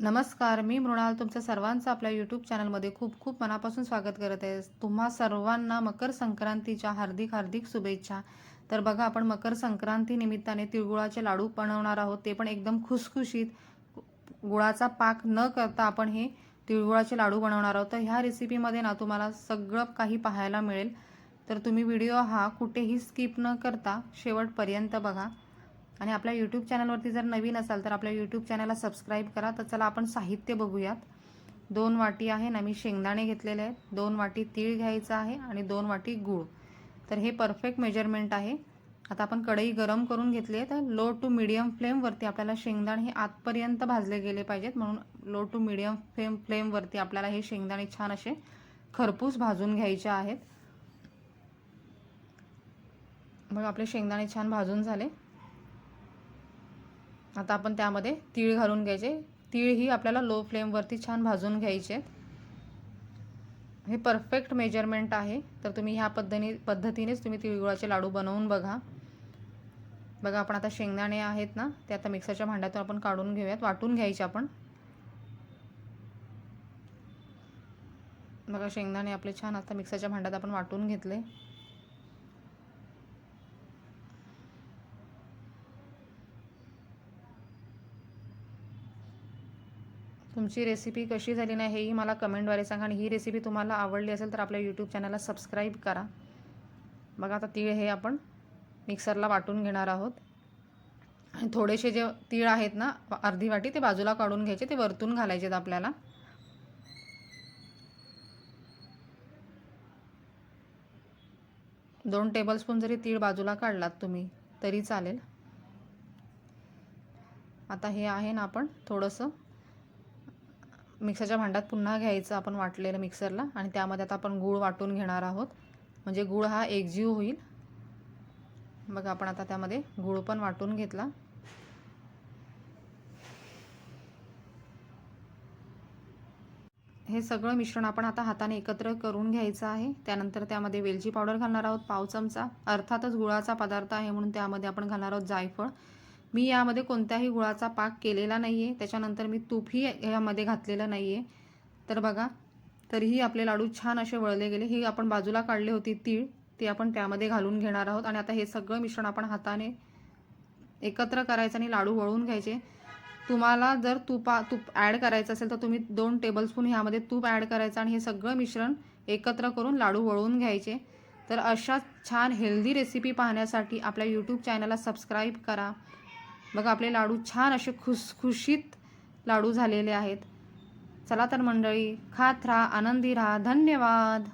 नमस्कार मी मृणाल. तुमचं सर्वांचं आपल्या यूट्यूब चॅनलमध्ये खूप खूप मनापासून स्वागत करत आहे. तुम्हा सर्वांना मकर संक्रांतीच्या हार्दिक हार्दिक शुभेच्छा. तर बघा आपण मकर संक्रांती निमित्ताने तिळगुळाचे लाडू बनवणार आहोत. ते पण एकदम खुसखुशीत गुळाचा पाक न करता आपण हे तिळगुळाचे लाडू बनवणार आहोत. तर ह्या रेसिपीमध्ये ना तुम्हाला सगळं काही पाहायला मिळेल. तर तुम्ही व्हिडिओ हा कुठेही स्किप न करता शेवटपर्यंत बघा. आणि आपल्या यूट्यूब चॅनलवरती जर नवीन असाल तर आपल्या यूट्यूब चॅनलला सबस्क्राईब करा. तर चला आपण साहित्य बघूयात. दोन वाटी आहे ना मी शेंगदाणे घेतलेले आहेत. दोन वाटी तीळ घ्यायचं आहे आणि दोन वाटी गूळ. तर हे परफेक्ट मेजरमेंट आहे. आता आपण कढई गरम करून घेतली आहे. तर लो टू मिडियम फ्लेमवरती आपल्याला शेंगदाणे हे आतपर्यंत भाजले गेले पाहिजेत. म्हणून लो टू मिडियम फ्लेम फ्लेमवरती आपल्याला हे शेंगदाणे छान असे खरपूस भाजून घ्यायचे आहेत. मग आपले शेंगदाणे छान भाजून झाले. आता आपण त्यामध्ये तीळ घालून घ्यायचे. तीळ ही आपल्याला लो फ्लेमवरती छान भाजून घ्यायचे. हे परफेक्ट मेजरमेंट आहे. तर तुम्ही ह्या पद्धती पद्धतीनेच तुम्ही तिळगुळाचे लाडू बनवून बघा. बघा आपण आता शेंगदाणे आहेत ना ते आता मिक्सरच्या भांड्यातून आपण काढून घेऊयात. वाटून घ्यायचे आपण. बघा शेंगदाणे आपले छान आता मिक्सरच्या भांड्यात आपण वाटून घेतले. तुमची रेसिपी कशी झाली नाही हेही मला कमेंटद्वारे सांगा आणि ही रेसिपी तुम्हाला आवडली असेल तर आपल्या यूट्यूब चॅनलला सबस्क्राईब करा. बघा आता तीळ हे आपण मिक्सरला वाटून घेणार आहोत. आणि थोडेसे जे तीळ आहेत ना अर्धी वाटी ते बाजूला काढून घ्यायचे ते वरतून घालायचे आपल्याला. दोन टेबलस्पून जरी तीळ बाजूला काढलात तुम्ही तरी चालेल. आता हे आहे ना आपण थोडंसं मिक्सरच्या भांड्यात पुन्हा घ्यायचं आपण वाटलेलं मिक्सरला आणि त्यामध्ये आता आपण गूळ वाटून घेणार आहोत. म्हणजे गूळ हा एकजीव होईल. बघा आपण आता त्यामध्ये गूळ पण वाटून घेतला. हे सगळं मिश्रण आपण आता हाताने एकत्र करून घ्यायचं आहे. त्यानंतर त्यामध्ये वेलची पावडर घालणार आहोत पाव चमचा. अर्थातच गुळाचा पदार्थ आहे म्हणून त्यामध्ये आपण घालणार आहोत जायफळ. मी यामध्ये कोणत्याही गुळाचा पाक केलेला नाही आहे त्याच्यानंतर मी तूपही यामध्ये घातलेलं नाही आहे तर बघा तरीही आपले लाडू छान असे वळले गेले. हे आपण बाजूला काढले होती तीळ ती आपण त्यामध्ये घालून घेणार आहोत. आणि आता हे सगळं मिश्रण आपण हाताने एकत्र करायचं आणि लाडू वळून घ्यायचे. तुम्हाला जर तुपा तूप ॲड करायचं असेल तर तुम्ही दोन टेबलस्पून ह्यामध्ये तूप ॲड करायचं आणि हे सगळं मिश्रण एकत्र करून लाडू वळवून घ्यायचे. तर अशा छान हेल्दी रेसिपी पाहण्यासाठी आपल्या यूट्यूब चॅनलला सबस्क्राईब करा. बघा आपले लाडू छान असे खुसखुशीत लाडू झालेले आहेत. चला तर मंडळी खात राहा आनंदी राहा. धन्यवाद.